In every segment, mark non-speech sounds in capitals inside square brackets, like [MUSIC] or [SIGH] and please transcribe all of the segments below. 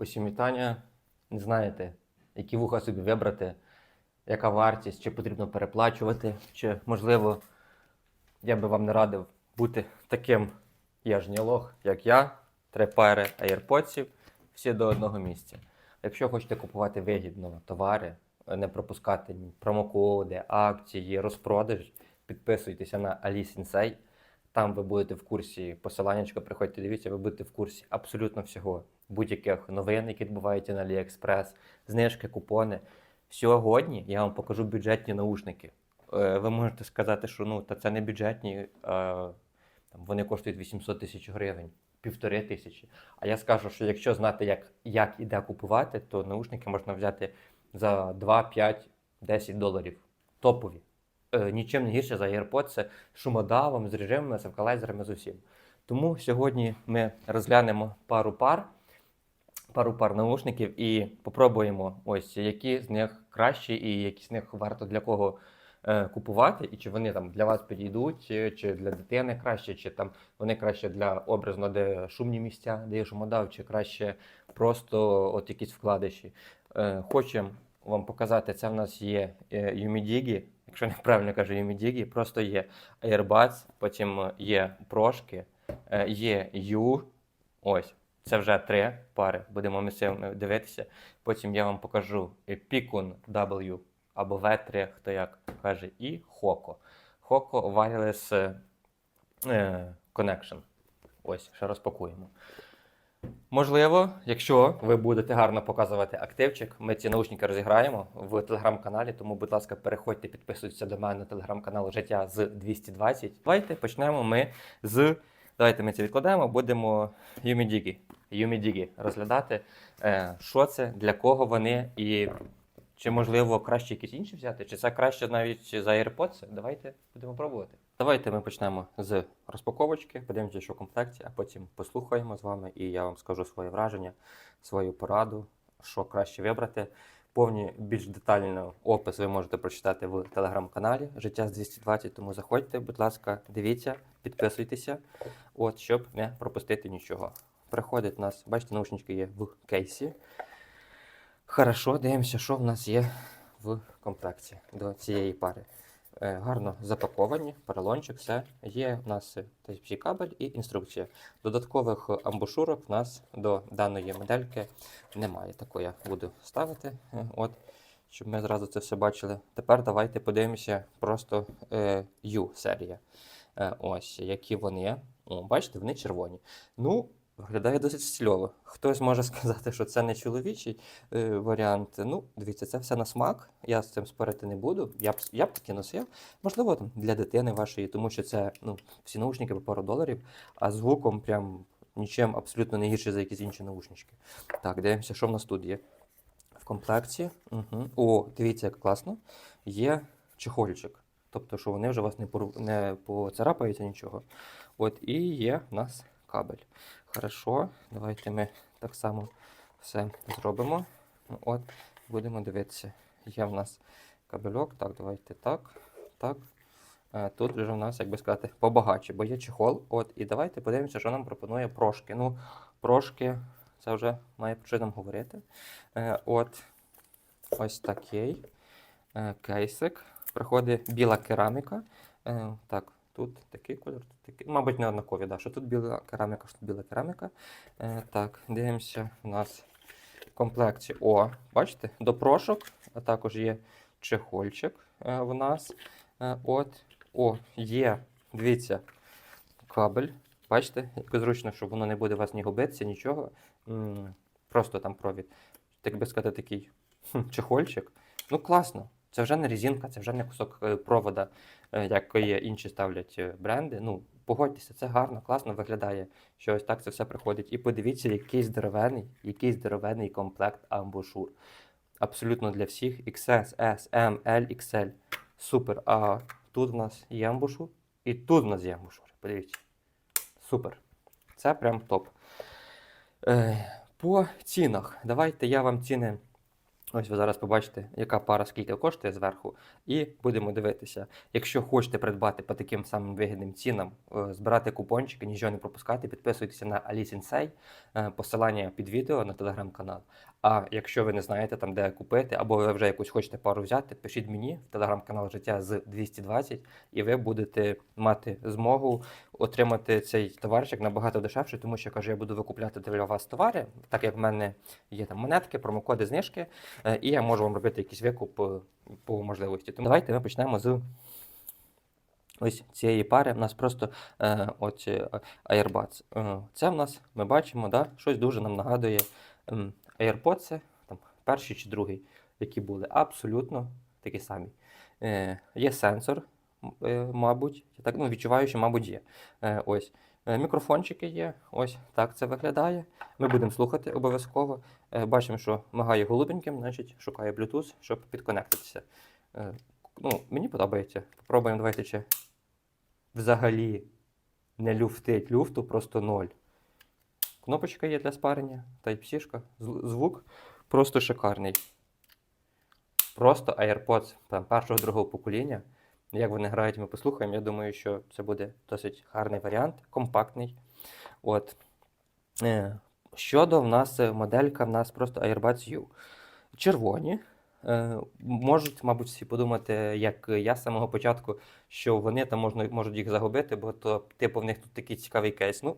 Усім вітання. Не знаєте, які вуха собі вибрати, яка вартість, чи потрібно переплачувати, чи можливо, я би вам не радив бути таким я ж не як я, три пари AirPods, всі до одного місця. Якщо хочете купувати вигідно товари, не пропускати промокоди, акції, розпродаж, підписуйтеся на Ali Sensei. Там ви будете в курсі посиланнячко, приходьте, дивіться, ви будете в курсі абсолютно всього, будь-яких новин, які відбуваються на AliExpress, знижки, купони. Сьогодні я вам покажу бюджетні наушники. Е, Ви можете сказати, що ну, та це не бюджетні, там, вони коштують 800 тисяч гривень, півтори тисячі. А я скажу, що якщо знати, як, як і де купувати, то наушники можна взяти за 2, 5, 10 доларів. Топові. Е, нічим не гірше за AirPods, це шумодавом, з режимами, з евкалайзерами, з усім. Тому сьогодні ми розглянемо пару пар, пару пар наушників і попробуємо ось які з них кращі і які з них варто для кого е, купувати, і чи вони там для вас підійдуть, чи, чи для дитини краще, чи там вони краще для образно, де шумні місця, де є шумодав, чи краще просто от якісь вкладиші. Е, хочемо вам показати, це в нас є е, Юмідігі, якщо неправильно кажу Юмідігі, просто є Airbuds, потім е, є прошки, е, є U, ось, це вже три пари, будемо ми цим дивитися. Потім я вам покажу Picon W або V3, хто як каже, і Hoco. Hoco Wireless е, Connection. Ось, ще розпакуємо. Можливо, якщо ви будете гарно показувати активчик, ми ці наушники розіграємо в телеграм-каналі. Тому, будь ласка, переходьте, підписуйтесь до мене на телеграм-канал Життя з 220. Давайте почнемо ми з. Давайте ми це відкладаємо, будемо Юмідігі. Юмідігі розглядати. Е, Що це, для кого вони і чи можливо краще якісь інші взяти, чи це краще навіть за AirPods? Давайте будемо пробувати. Давайте ми почнемо з розпаковочки, подивимося, що в комплекті, а потім послухаємо з вами, і я вам скажу своє враження, свою пораду, що краще вибрати. Повні більш детально опис ви можете прочитати в телеграм-каналі Життя з 220. Тому заходьте, будь ласка, дивіться, підписуйтеся, от щоб не пропустити нічого. Приходить у нас, бачите, наушнички є в кейсі. Хорошо, дивимося, що в нас є в комплекті до цієї пари. Е, гарно запаковані, поролончик, все. Є в нас Type-C кабель і інструкція. Додаткових амбушурок в нас до даної модельки немає. Таку я буду ставити, е, от, щоб ми зразу це все бачили. Тепер давайте подивимося просто е, U-серія. Е, ось, які вони. О, бачите, вони червоні. Ну, виглядає досить стильово. Хтось може сказати, що це не чоловічий е, варіант. Ну, дивіться, це все на смак. Я з цим спорити не буду. Я б, я б таки носив. Можливо, там, для дитини вашої, тому що це ну, всі наушники по пару доларів, а звуком прям нічим абсолютно не гірше за якісь інші наушнички. Так, дивимося, що в нас тут є. В комплекті. Угу. О, дивіться, як класно. Є чехольчик. Тобто, що вони вже вас не, пору... не поцарапаються нічого. От, і є в нас кабель. Хорошо, давайте ми так само все зробимо. Ну, От, будемо дивитися. Є в нас кабельок. Так, давайте так. так. Е, Тут вже в нас, як би сказати, побагаче, бо є чехол. От, і давайте подивимося, що нам пропонує прошки. Ну, прошки, це вже має про що нам говорити. Е, От, ось такий е, кейсик. Приходить біла кераміка. Так, тут такий кольор, тут такий. Мабуть, не однакові, да, що тут біла кераміка, що тут біла кераміка. Е, Так, дивимося, у нас в комплекті. О, бачите, до прошок, а також є чехольчик е, в нас. Е, От, о, є, дивіться, кабель. Бачите, як зручно, що воно не буде у вас ні губитися, нічого. М, Просто там провід. Так би сказати, такий хм, чехольчик. Ну, класно. Це вже не резинка, це вже не кусок е, провода, е, як є інші ставлять е, бренди. Ну, погодьтеся, це гарно, класно виглядає, що ось так це все приходить. І подивіться, який здоровений, який здоровений комплект амбушур. Абсолютно для всіх. XS, S, M, L, XL. Супер. А тут в нас є амбушур, і тут в нас є амбушур. Подивіться. Супер. Це прям топ. По цінах. Давайте я вам ціни Ось ви зараз побачите, яка пара скільки коштує зверху, і будемо дивитися. Якщо хочете придбати по таким самим вигідним цінам, е, збирати купончики, нічого не пропускати, підписуйтеся на Alice Sensei, е, посилання під відео на телеграм-канал. А якщо ви не знаєте там, де купити, або ви вже якусь хочете пару взяти, пишіть мені в телеграм-канал Життя з 220, і ви будете мати змогу отримати цей товарчик набагато дешевше, тому що кажу, я буду викупляти для вас товари, так як в мене є там монетки, промокоди, знижки. Е, і я можу вам робити якийсь викуп е, по можливості. Тому давайте ми почнемо з ось цієї пари. У нас просто е, от е, AirBuds. Це в нас ми бачимо, да, щось дуже нам нагадує AirPods, там, перший чи другий, які були абсолютно такі самі. Е, Є сенсор, е, мабуть, я так ну, відчуваю, що, мабуть, є. Е, Ось. Е, Мікрофончики є, ось так це виглядає. Ми будемо слухати обов'язково. Е, Бачимо, що мигає голубеньким, значить шукає Bluetooth, щоб підконектитися. Е, Ну, мені подобається. Попробуємо, давайте чи взагалі не люфтить люфту, просто ноль. Кнопочка є для спарення, Type-C, звук просто шикарний. Просто AirPods там, першого другого покоління. Як вони грають, ми послухаємо. Я думаю, що це буде досить гарний варіант, компактний. От. Е, Щодо в нас е, моделька, в нас просто AirBuds U. Червоні. Е, Можуть, мабуть, всі подумати, як я з самого початку, що вони там можна, можуть їх загубити, бо то, типу, в них тут такий цікавий кейс. Ну,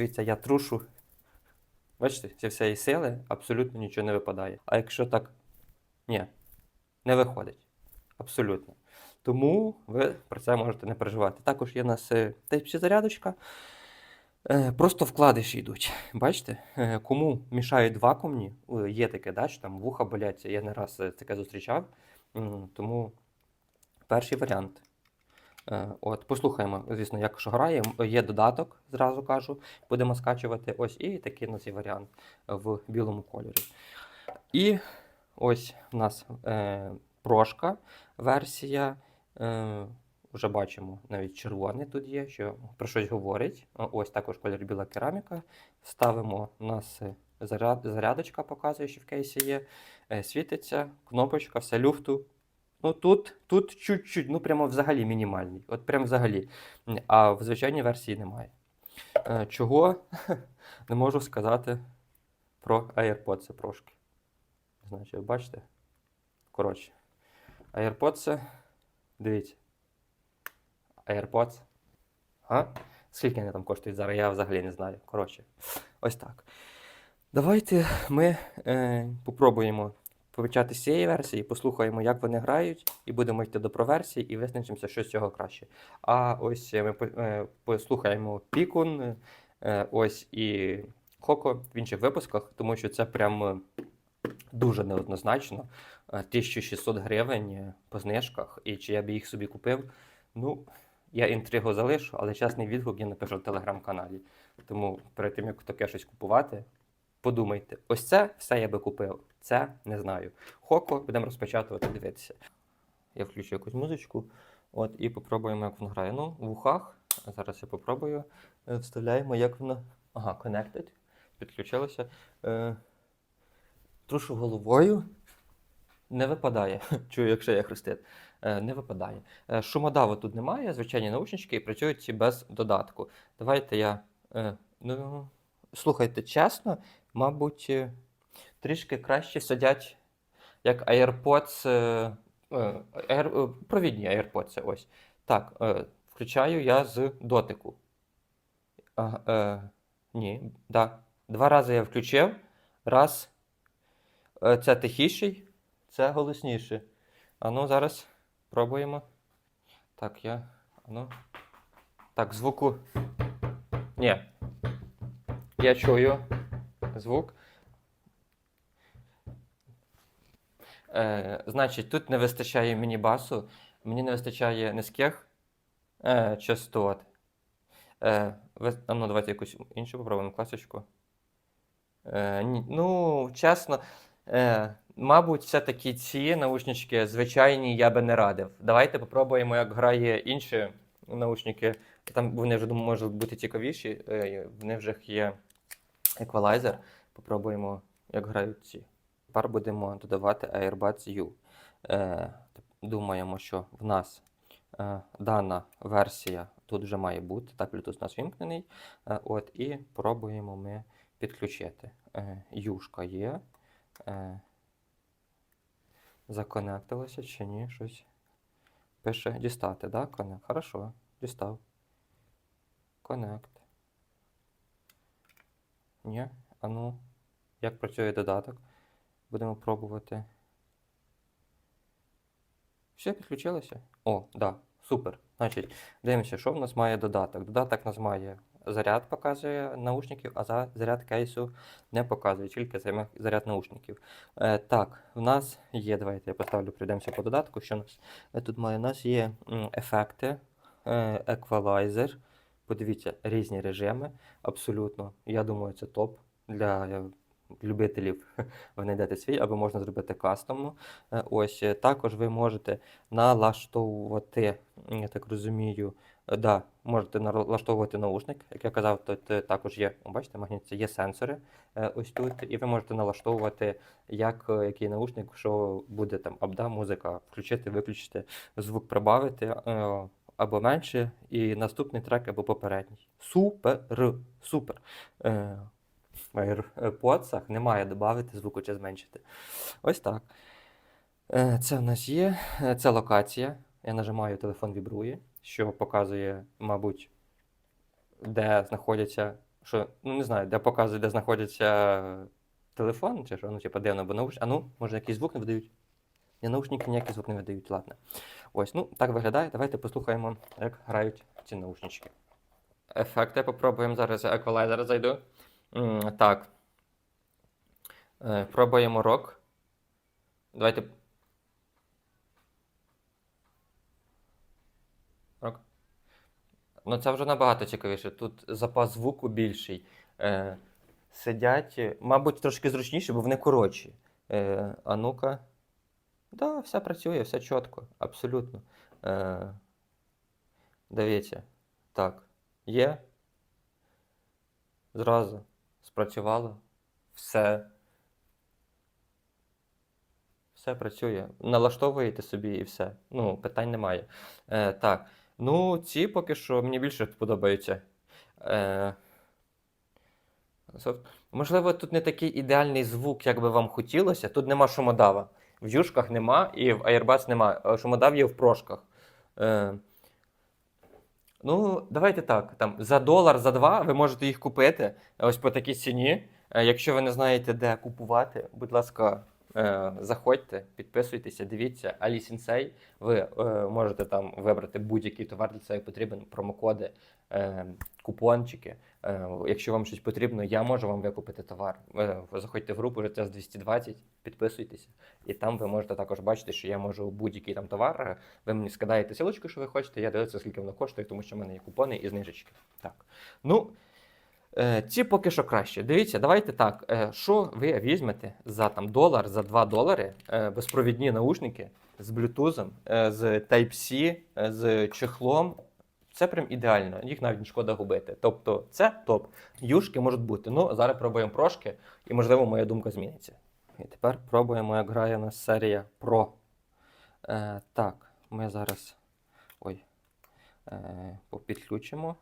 дивіться, я трушу. Бачите, зі всієї сили абсолютно нічого не випадає. А якщо так. Ні, не виходить. Абсолютно. Тому ви про це можете не переживати. Також є у нас е, Type-C зарядочка. Е, Просто вкладиші йдуть. Бачите, Е, кому мішають вакуумні, є таке, да, що там вуха болять, я не раз таке зустрічав. Тому перший варіант. Е, От, послухаємо, звісно, як що грає. Є додаток, зразу кажу, будемо скачувати. Ось і такий у нас є варіант в білому кольорі. І ось у нас е, прошка версія. Е, вже бачимо, навіть червоний тут є, що про щось говорить. Ось також колір біла кераміка. Ставимо у нас е, заряд, зарядочка, показує, що в кейсі є. Е, Світиться, кнопочка, все люфту. Ну тут, тут чуть-чуть, ну прямо взагалі мінімальний. От прям взагалі. А в звичайній версії немає. Е, Чого [LAUGHS] не можу сказати про AirPods трошки. Не знаю, чи ви бачите. Коротше. AirPods, дивіться. AirPods. А? Скільки вони там коштують зараз, я взагалі не знаю. Коротше, ось так. Давайте ми е, попробуємо почати з цієї версії, послухаємо, як вони грають, і будемо йти до проверсії і визначимося, що з цього краще. А ось ми е, послухаємо Пікун, е, ось і Хоко в інших випусках, тому що це прям е, дуже неоднозначно. Е, 1600 гривень е, по знижках, і чи я б їх собі купив. Ну, я інтригу залишу, але чесний відгук я напишу в телеграм-каналі. Тому перед тим, як таке щось купувати, подумайте, ось це все я би купив. Це не знаю. Хоко будемо розпечатувати, дивитися. Я включу якусь музичку. От, і попробуємо, як воно грає. Ну, в ухах. Зараз я попробую. Е, Вставляємо, як воно. Ага, connected. Підключилося. Е, трушу головою. Не випадає. [LAUGHS] Чую, якщо я хрестит. Е, Не випадає. Е, Шумодаву тут немає, звичайні наушнички і працюють ці без додатку. Давайте я. е, Ну, слухайте, чесно, мабуть, е, трішки краще сидять, як AirPods. е, е, Air, провідні AirPods. Ось. Так, включаю я з дотику. А, е, ні, да. Два рази я включив. Раз. Це тихіший, це голосніше. А ну, зараз пробуємо. Так, я. А ну. Так, звуку. Ні. Я чую звук. Е, значить, тут не вистачає мені басу, мені не вистачає низьких е, частот. Е, ви- ну, давайте якусь іншу попробуємо класочку. Е, ну, чесно, е, мабуть, все-таки ці наушнички звичайні я би не радив. Давайте попробуємо, як грає інші наушники. Там вони вже можуть бути цікавіші. Е, в них вже є еквалайзер. Попробуємо, як грають ці. Тепер будемо додавати AirBuds U. Е, думаємо, що в нас е, дана версія тут вже має бути. Так, Bluetooth у нас вімкнений. Е, от, і пробуємо ми підключити. Е, Юшка є. Е, законектилося чи ні? Щось пише дістати, да? Конект. Хорошо, дістав. Конект. Ні? А ну, як працює додаток? Будемо пробувати. Все, підключилося? О, да, супер. Значить, дивимося, що в нас має додаток. Додаток нас має заряд, показує наушників, а заряд кейсу не показує, тільки займе- заряд наушників. Е, так, в нас є, давайте я поставлю, пройдемося по додатку. Що у нас е, тут має? У нас є ефекти, е, еквалайзер. Подивіться, різні режими. Абсолютно. Я думаю, це топ для любителів. [LAUGHS] Ви знайдете свій, або можна зробити кастомну. Е, Ось е, також ви можете налаштовувати, я так розумію, е, да, можете налаштовувати наушник. Як я казав, тут також є, бачите, магніт, є сенсори ось тут, і ви можете налаштовувати, як який наушник, що буде там абда, музика, включити, виключити, звук прибавити. Е, Або менше, і наступний трек або попередній. Супер! Супер! Е, в AirPods немає додати звуку чи зменшити. Ось так. Е, Це в нас є. Е, Це локація. Я нажимаю, телефон вібрує, що показує, мабуть, де знаходяться. Що, ну не знаю, де показує, де знаходиться телефон, чи що, ну, типу, дивно, бо наушники. А ну, може, якийсь звук не видають? Ні, наушники ніякий звук не видають, ладно. Ось, ну, так виглядає. Давайте послухаємо, як грають ці наушнички. Ефекти попробуємо зараз еквалайзер зайду. М, Так. Е, Пробуємо рок. Давайте. Рок. Ну, це вже набагато цікавіше. Тут запас звуку більший. Е, сидять, мабуть, трошки зручніше, бо вони коротші. Е, а ну-ка. Да, все працює, все чітко, абсолютно. Е, дивіться. Так. Є. Зразу спрацювало. Все. Все працює. Налаштовуєте собі і все. Ну, питань немає. Е, так. Ну, ці поки що мені більше подобаються. Е, Можливо, тут не такий ідеальний звук, як би вам хотілося. Тут нема шумодава. В юшках нема і в Airbus нема. Шумодав є в прошках. Е, ну, давайте так. Там, за долар, за два ви можете їх купити ось по такій ціні. Е, Якщо ви не знаєте, де купувати, будь ласка, е, заходьте, підписуйтеся, дивіться. Алі Сінсей. Ви е, можете там вибрати будь-який товар для себе потрібен, промокоди, е, купончики. Е, якщо вам щось потрібно, я можу вам викупити товар. Е, заходьте в групу ЖТС 220, підписуйтеся, і там ви можете також бачити, що я можу будь-який там товар. е, Ви мені скидаєте силочку, що ви хочете, я дивлюся, скільки воно коштує, тому що в мене є купони і знижечки. Так. Ну, е, ці поки що краще. Дивіться, давайте так. Е, що ви візьмете за там долар, за 2 долари е, безпровідні наушники з Bluetooth, е, з Type-C, е, з чехлом. Це прям ідеально, їх навіть не шкода губити. Тобто це топ. Юшки можуть бути. Ну, зараз пробуємо прошки, і можливо моя думка зміниться. І тепер пробуємо, як грає нас серія Pro. Е, так, ми зараз. Ой. Е, підключимо.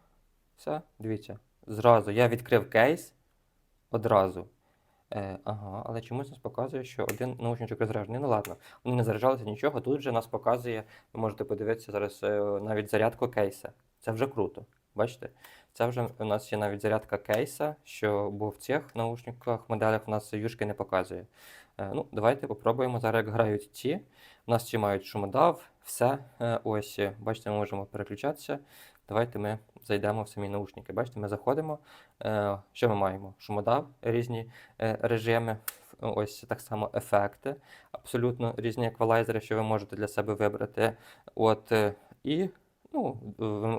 Все, дивіться. Зразу я відкрив кейс одразу. Е, ага, але чомусь нас показує, що один наушничок розряджений. Ну ладно, вони не заряджалися нічого. Тут же нас показує, ви можете подивитися зараз е, навіть зарядку кейса. Це вже круто. Бачите? Це вже у нас є навіть зарядка кейса, що бо в цих наушниках моделях у нас юшки не показує. Е, ну, давайте попробуємо зараз, як грають ці. У нас ці мають шумодав, все. Е, ось, бачите, ми можемо переключатися. Давайте ми зайдемо в самі наушники. Бачите, ми заходимо. Е, що ми маємо? Шумодав, різні е, режими, ось так само ефекти, абсолютно різні еквалайзери, що ви можете для себе вибрати. От, е, і ну,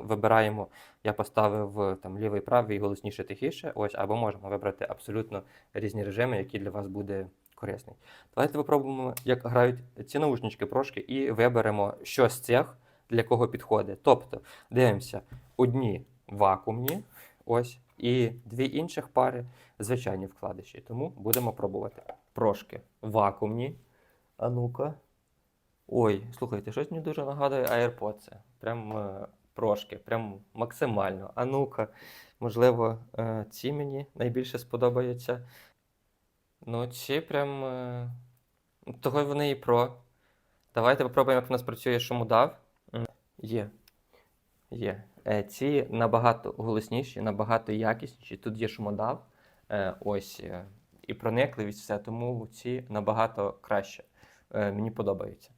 вибираємо, я поставив там лівий, правий, голосніше, тихіше. Ось, або можемо вибрати абсолютно різні режими, які для вас буде корисний. Давайте попробуємо, як грають ці наушнички прошки, і виберемо, що з цих для кого підходить. Тобто, дивимося, одні вакуумні, ось, і дві інших пари звичайні вкладиші. Тому будемо пробувати. прошки вакуумні. А ну-ка. Ой, слухайте, щось мені дуже нагадує AirPods. Прям е, прошки, прям максимально. А ну-ка, можливо, е, ці мені найбільше сподобаються. Ну, ці прям. Е, того вони і про. Давайте попробуємо, як в нас працює шумодав. Є. Є. Е, Ці набагато голосніші, набагато якісніші. Тут є шумодав. Е, Ось. е, І проникливість все, тому ці набагато краще. Мені подобаються.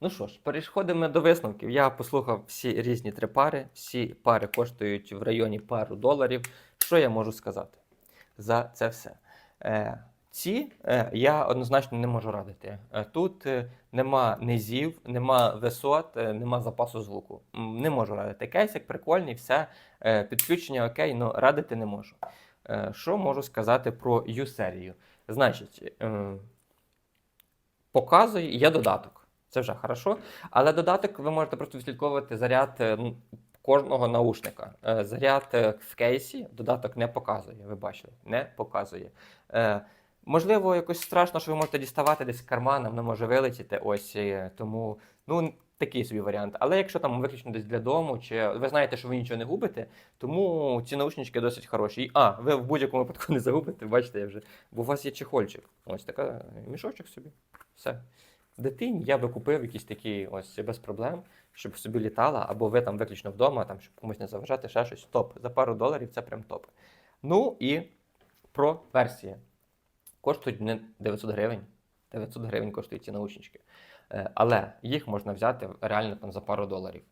Ну що ж, переходимо до висновків. Я послухав всі різні три пари. Всі пари коштують в районі пару доларів. Що я можу сказати за це все? Ці я однозначно не можу радити. Тут нема низів, нема висот, е, нема запасу звуку. Не можу радити. Кейсик прикольний, все, е, підключення окей, але радити не можу. Е, Що можу сказати про U-серію? Значить, показує, є додаток. Це вже хорошо. Але додаток ви можете просто відслідковувати заряд кожного наушника. Заряд в кейсі додаток не показує. Ви бачили, не показує. Е, Можливо, якось страшно, що ви можете діставати десь карманом, воно може вилетіти. Ось е, тому ну такий собі варіант. Але якщо там виключно десь для дому, чи ви знаєте, що ви нічого не губите, тому ці наушнички досить хороші. І, а, ви в будь-якому випадку не загубите, бачите, я вже. Бо у вас є чехольчик. Ось така мішочок собі. Все. Дитині я би купив якісь такі ось без проблем, щоб собі літала, або ви там виключно вдома, там, щоб комусь не заважати, ще щось. Топ. За пару доларів це прям топ. Ну і про версії. Коштують не 900 гривень. 900 гривень коштують ці наушнички. Е, Але їх можна взяти реально там за пару доларів.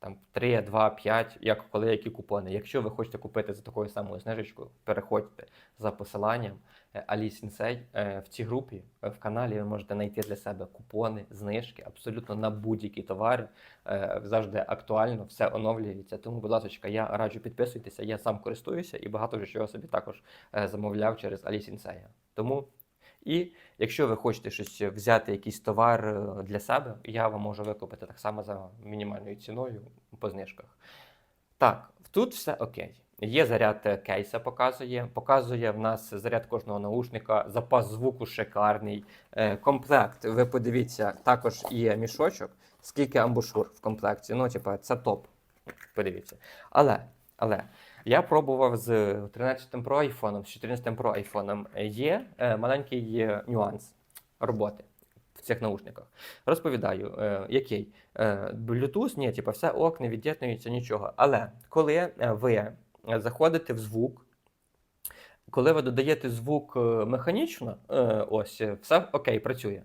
Там 3, 2, 5, як коли які купони. Якщо ви хочете купити за такою самою знижечкою, переходьте за посиланням Sensei. Е, В цій групі е, в каналі ви можете знайти для себе купони, знижки абсолютно на будь-які товари. Е, Завжди актуально, все оновлюється. Тому, будь ласка, я раджу підписуйтеся. Я сам користуюся і багато вже чого собі також замовляв через Ali Sensei. Тому і якщо ви хочете щось взяти, якийсь товар е, для себе, я вам можу викупити так само за мінімальною ціною по знижках. Так, тут все окей. Є заряд е, кейса, показує. Показує в нас заряд кожного наушника, запас звуку шикарний. Е, комплект, ви подивіться, також є мішочок, скільки амбушур в комплекті. Ну, типа, це топ. Подивіться. Але, але я пробував з 13 Pro айфоном, з 14 Pro айфоном. Є е, маленький нюанс роботи в цих наушниках. Розповідаю, е, який. Е, Bluetooth, ні, типу, все ок, не від'єднується нічого. Але коли ви заходите в звук, коли ви додаєте звук механічно, ось все окей, працює.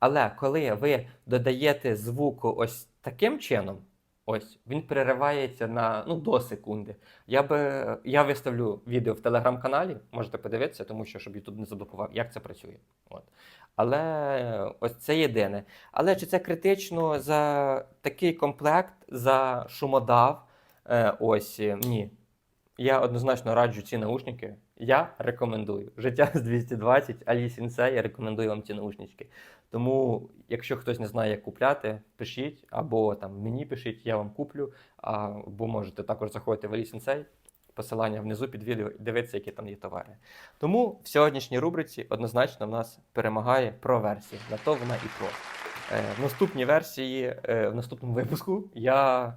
Але коли ви додаєте звук ось таким чином, ось він переривається на ну, до секунди. Я би я виставлю відео в телеграм-каналі, можете подивитися, тому що щоб YouTube не заблокував, як це працює. От. Але ось це єдине. Але чи це критично за такий комплект, за шумодав? Е, ось ні. Я однозначно раджу ці наушники. Я рекомендую. Життя з 220, Алі Сінсей, я рекомендую вам ці наушнички. Тому, якщо хтось не знає, як купляти, пишіть, або там мені пишіть, я вам куплю, або можете також заходити в Алі Сінсей. Посилання внизу під відео і дивитися, які там є товари. Тому в сьогоднішній рубриці однозначно в нас перемагає про версії. На то вона і про. Е, в наступній версії, е, в наступному випуску я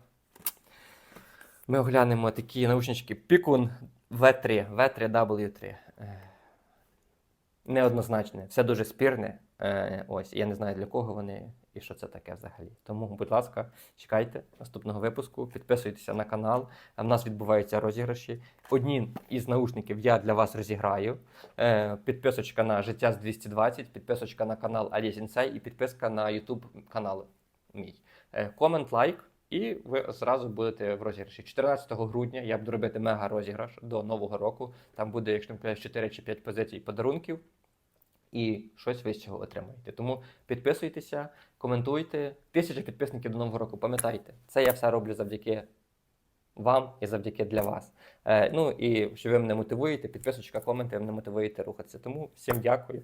ми оглянемо такі наушнички Pikun V3, V3W3. Е, Неоднозначне, все дуже спірне. Е, Ось, я не знаю для кого вони і що це таке взагалі. Тому, будь ласка, чекайте наступного випуску, підписуйтеся на канал. В нас відбуваються розіграші. Одні із наушників я для вас розіграю. Е, Підписочка на життя з 220, підписочка на канал Алі Сінсей і підписка на YouTube канал мій. Е, Комент, лайк. І ви зразу будете в розіграші. 14 грудня я буду робити мега розіграш до Нового року. Там буде, якщо не 4 чи 5 позицій подарунків. І щось ви з цього отримаєте. Тому підписуйтеся, коментуйте. Тисяча підписників до Нового року. Пам'ятайте, це я все роблю завдяки вам і завдяки для вас. Е, ну і що ви мене мотивуєте, підписочка, коменти, ви мене мотивуєте рухатися. Тому всім дякую.